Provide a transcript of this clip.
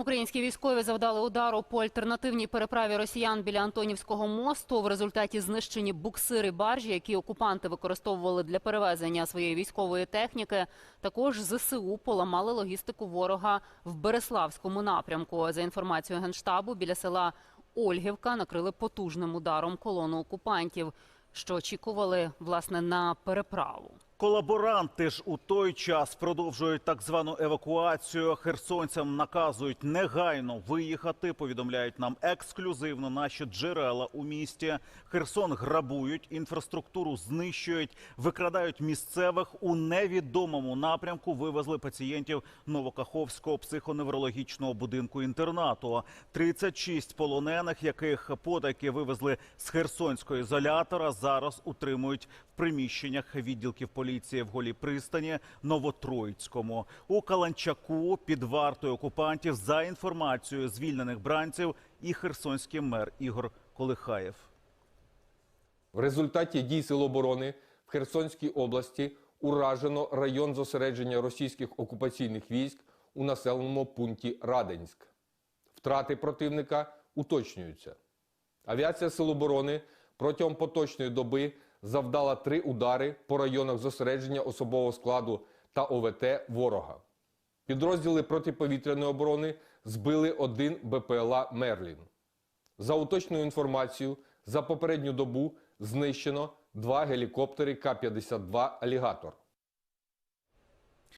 Українські військові завдали удару по альтернативній переправі росіян біля Антонівського мосту. В результаті знищені буксири баржі, які окупанти використовували для перевезення своєї військової техніки. Також ЗСУ поламали логістику ворога в Береславському напрямку. За інформацією генштабу, біля села Ольгівка накрили потужним ударом колону окупантів, що очікували власне на переправу. Колаборанти ж у той час продовжують так звану евакуацію. Херсонцям наказують негайно виїхати. Повідомляють нам ексклюзивно наші джерела у місті. Херсон грабують, інфраструктуру знищують, викрадають місцевих у невідомому напрямку. Вивезли пацієнтів Новокаховського психоневрологічного будинку інтернату. 36 полонених, яких потайки вивезли з херсонського ізолятора, зараз утримують в приміщеннях відділків поліції в голій пристані Новотроїцькому. У Каланчаку під вартою окупантів за інформацією звільнених бранців і херсонський мер Ігор Колихаєв. В результаті дій Сил оборони в Херсонській області уражено район зосередження російських окупаційних військ у населеному пункті Раденськ. Втрати противника уточнюються. Авіація Сил оборони протягом поточної доби завдала три удари по районах зосередження особового складу та ОВТ ворога. Підрозділи протиповітряної оборони збили один БПЛА Мерлін. За уточною інформацією, за попередню добу знищено два гелікоптери К-52 «Алігатор».